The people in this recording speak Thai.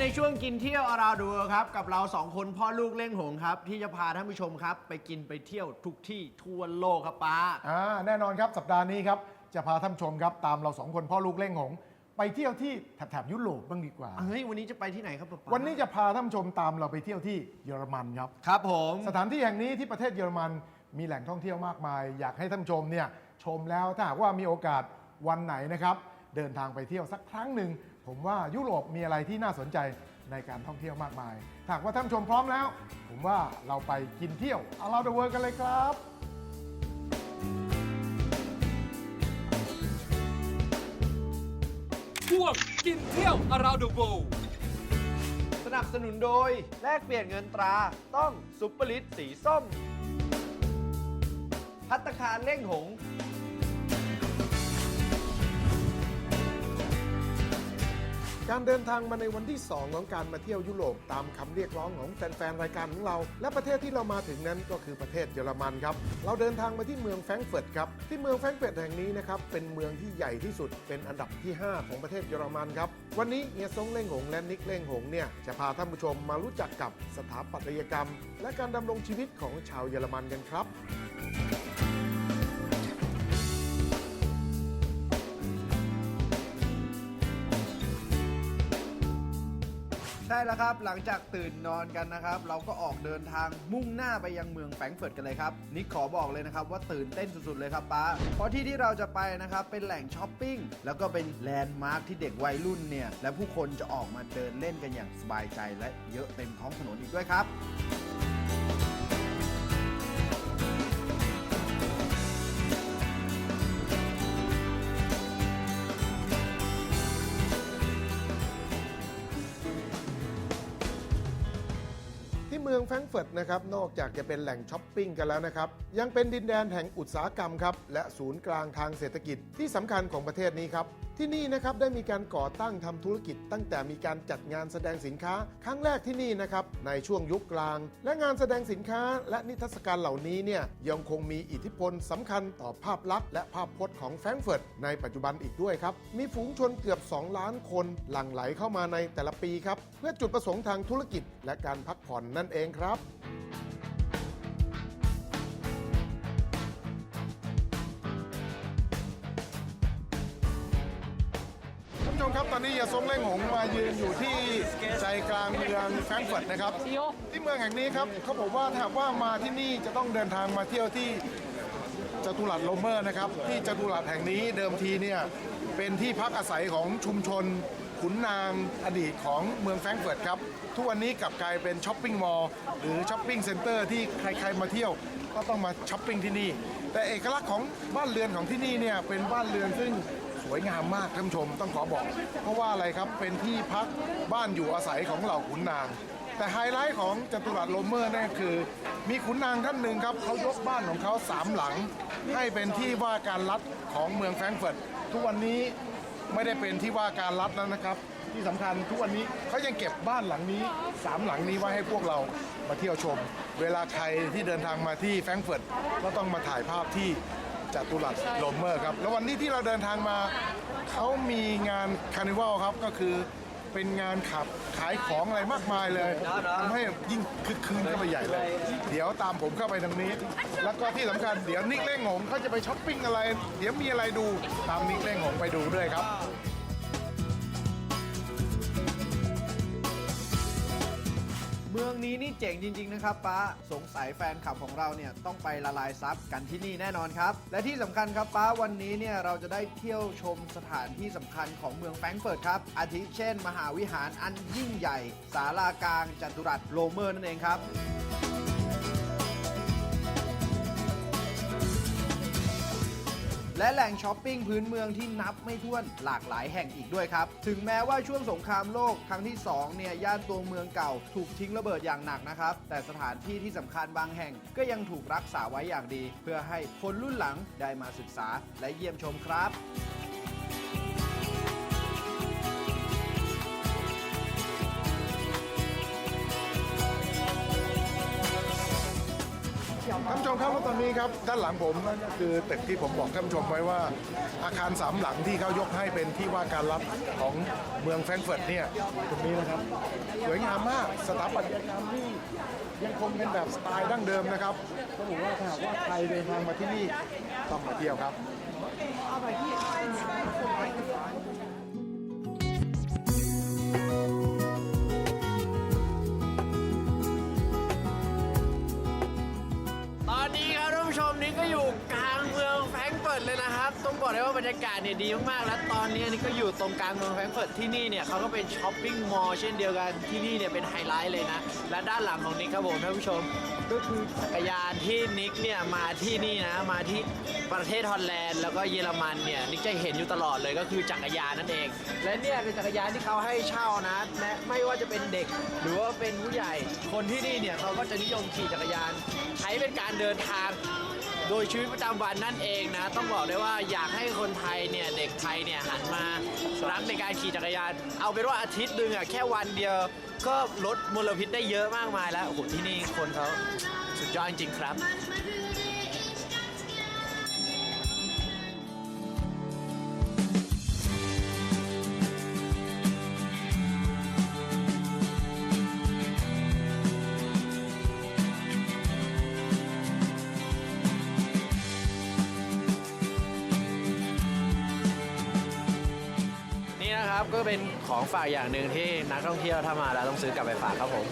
ในช่วงกินเที่ยวอาราดูครับ กับเราสองคนพ่อลูกเล่งหงครับ ที่จะพาท่านผู้ชมครับ ไปกินไปเที่ยวทุกที่ทั่วโลกครับป้า อ่าแน่นอนครับสัปดาห์นี้ครับ จะพาท่านผู้ชมครับ ตามเราสองคนพ่อลูกเล่งหง ไปเที่ยวที่แถบๆยุโรปบ้างดีกว่า เฮ้ย วันนี้จะไปที่ไหนครับป้าวันนี้จะพาท่านผู้ชมตามเราไปเที่ยวที่เยอรมันครับ ครับผม สถานที่แห่งนี้ที่ประเทศเยอรมันมีแหล่งท่องเที่ยวมากมาย อยากให้ท่านผู้ชมเนี่ยชมแล้วถ้าหากว่ามีโอกาสวันไหนนะครับ เดินทางไปเที่ยวสักครั้งหนึ่ง ผมว่ายุโรปมีอะไรที่น่าสนใจในการท่องเที่ยวมากมายถ้าหากว่าท่านผู้ชมพร้อมแล้ว ผมว่าเราไปกินเที่ยวอาราเดเวิร์กันเลยครับช่วงกินเที่ยว around the world สนับสนุนโดย แลกเปลี่ยนเงินตราต้องซุปเปอร์ลิตสีส้ม พัตตาคารเล่งหง การเดินทางมาในวันที่ 2 ของการมาเที่ยวยุโรปตามคำเรียกร้องของแฟนๆรายการของเรา และประเทศที่เรามาถึงนั้นก็คือประเทศเยอรมันครับ เราเดินทางมาที่เมืองแฟรงก์เฟิร์ตครับ ที่เมืองแฟรงก์เฟิร์ตแห่งนี้นะครับ เป็นเมืองที่ใหญ่ที่สุด เป็นอันดับที่ 5 ของประเทศเยอรมันครับ วันนี้เฮียซงเล่งหงและนิกเล่งหงเนี่ยจะพาท่านผู้ชมมารู้จักกับสถาปัตยกรรม และการดำรงชีวิตของชาวเยอรมันกันครับ ใช่แล้วครับหลังจากตื่นนอนกันนะครับ เราก็ออกเดินทางมุ่งหน้าไปยังเมืองแฟรงก์เฟิร์ตกันเลยครับนิกขอบอกเลยนะครับว่าตื่นเต้นสุดๆเลยครับป้าเพราะที่ที่เราจะไปนะครับเป็นแหล่งช้อปปิ้งแล้วก็เป็นแลนด์มาร์คที่เด็กวัยรุ่นเนี่ยและผู้คนจะออกมาเดินเล่นกันอย่างสบายใจและเยอะเต็มท้องถนนอีกด้วยครับ มืองแฟรงก์เฟิร์ตนะครับนอกจากจะเป็นแหล่งช้อปปิ้งกันแล้วนะครับ ยังเป็นดินแดนแห่งอุตสาหกรรมครับและศูนย์กลางทางเศรษฐกิจที่สำคัญของประเทศนี้ครับ ที่นี่นะครับได้มีการก่อตั้งทำธุรกิจ ตั้งแต่มีการจัดงานแสดงสินค้า ครั้งแรกที่นี่นะครับในช่วงยุคกลาง และงานแสดงสินค้า และนิทรรศการเหล่านี้เนี่ยยังคงมีอิทธิพลสำคัญต่อภาพลักษณ์และภาพพจน์ของแฟรงก์เฟิร์ตในปัจจุบันอีกด้วยครับมีฝูงชนเกือบ 2 ล้านคนหลั่งไหลเข้ามาในแต่ละปีครับเพื่อจุดประสงค์ทางธุรกิจและการพักผ่อนนั่นเองครับ ท่านผู้ชมครับตอนนี้เฮียซงเล่งหงมายืนอยู่ที่ใจกลางเมืองแฟรงก์เฟิร์ตนะครับ ที่เมืองแห่งนี้ครับเขาบอกว่าถ้าหากว่ามาที่นี่จะต้องเดินทางมาเที่ยวที่จตุรัสโรเมอร์นะครับ ที่จตุรัสแห่งนี้เดิมทีเนี่ยเป็นที่พักอาศัยของชุมชน ขุนนางอดีตของเมืองแฟรงก์เฟิร์ตครับ ทุกวันนี้กลับกลายเป็นช้อปปิ้งมอลล์หรือช้อปปิ้งเซ็นเตอร์ที่ใครๆมาเที่ยวก็ต้องมาช้อปปิ้งที่นี่ แต่เอกลักษณ์ของบ้านเรือนของที่นี่เนี่ยเป็นบ้านเรือนซึ่งสวยงามมากท่านผู้ชมต้องขอบอก เพราะว่าอะไรครับเป็นที่พักบ้านอยู่อาศัยของเหล่าขุนนาง แต่ไฮไลท์ของจตุรัสโรเมอร์นั่นคือ มีขุนนางท่านหนึ่งครับเขายกบ้านของเขาสามหลัง ให้เป็นที่ว่าการรัฐของเมืองแฟรงก์เฟิร์ตทุกวันนี้ ไม่ได้เป็นที่ว่าการรัฐแล้วนะครับ ที่สำคัญทุกวันนี้เขายังเก็บบ้านหลังนี้สามหลังนี้ไว้ให้พวกเรามาเที่ยวชม เวลาใครที่เดินทางมาที่แฟรงก์เฟิร์ตก็ต้องมาถ่ายภาพที่จัตุรัสโรเมอร์ครับ แล้ววันนี้ที่เราเดินทางมาเขามีงานคาร์นิวัลครับก็คือ เป็นงานขับขายของอะไรมากมายเลยทำให้ยิ่งคึกคืนเข้าไปใหญ่เลย เดี๋ยวตามผมเข้าไปทางนี้ แล้วก็ที่สำคัญเดี๋ยวนิกเล่งหงเขาจะไปช้อปปิ้งอะไร เดี๋ยวมีอะไรดูตามนิกเล่งหงไปดูด้วยครับ นี้นี่เจ๋งจริง ๆ นะครับป้าสงสัยแฟนคลับของเราเนี่ยต้องไปละลายซับกันที่นี่แน่นอนครับ และที่สำคัญครับป้าวันนี้เนี่ยเราจะได้เที่ยวชมสถานที่สำคัญของเมืองแฟรงก์เฟิร์ตครับอาทิเช่น มหาวิหารอันยิ่งใหญ่ ศาลากลางจัตุรัสโรเมอร์นั่นเองครับ และแหล่งช้อปปิ้งพื้นเมืองที่นับไม่ถ้วนหลากหลายแห่งอีกด้วยครับ ถึงแม้ว่าช่วงสงครามโลกครั้งที่ 2 เนี่ย ย่านตัวเมืองเก่า ถูกทิ้งระเบิดอย่างหนักนะครับ แต่สถานที่ที่สำคัญบางแห่งก็ยังถูกรักษาไว้อย่างดี เพื่อให้คนรุ่นหลังได้มาศึกษาและเยี่ยมชมครับ นี้ครับด้านหลังผมนั่นก็คือตึกที่ผมบอกท่านผู้ชมไว้ว่า อาคารสามหลังที่เขายกให้เป็นที่ว่าการรับของเมืองแฟรงก์เฟิร์ตเนี่ยตรงนี้นะครับสวยงามมากสถาปัตยกรรมที่ยังคงเป็นแบบสไตล์ดั้งเดิมนะครับต้องบอกว่าถ้าหากว่าใครเดินทางมาที่นี่ต้องมาเที่ยวครับ ต้องบอกเลยว่าบรรยากาศเนี่ยดีมากๆ และตอนนี้นี่ก็อยู่ตรงกลางเมืองแฟรงก์เฟิร์ตที่นี่เนี่ยเขาก็เป็นช้อปปิ้งมอลล์เช่นเดียวกันที่นี่เนี่ยเป็นไฮไลท์เลยนะ และด้านหลังของนิกครับผมท่านผู้ชม ก็คือจักรยานที่นิกเนี่ยมาที่นี่นะมาที่ประเทศฮอลแลนด์แล้วก็เยอรมันเนี่ยนิกจะเห็นอยู่ตลอดเลยก็คือจักรยานนั่นเอง และเนี่ยเป็นจักรยานที่เขาให้เช่านะแม้ไม่ว่าจะเป็นเด็ก หรือว่าเป็นผู้ใหญ่คนที่นี่เนี่ยเขาก็จะนิยมขี่จักรยาน ใช้เป็นการเดินทาง โดยชีวิตประจำวันนั่นเองนะ ต้องบอกได้ว่าอยากให้คนไทยเนี่ยเด็กไทยเนี่ยหันมารักในการขี่จักรยาน เอาเป็นว่าอาทิตย์หนึ่งอะแค่วันเดียว ก็ลดมลพิษได้เยอะมากมายแล้วโอ้โหที่นี่คนเขาสุดยอดจริงๆครับ ก็เป็นของฝากอย่างหนึ่งที่นักท่องเที่ยวถ้ามาแล้วต้องซื้อกลับไปฝากครับผม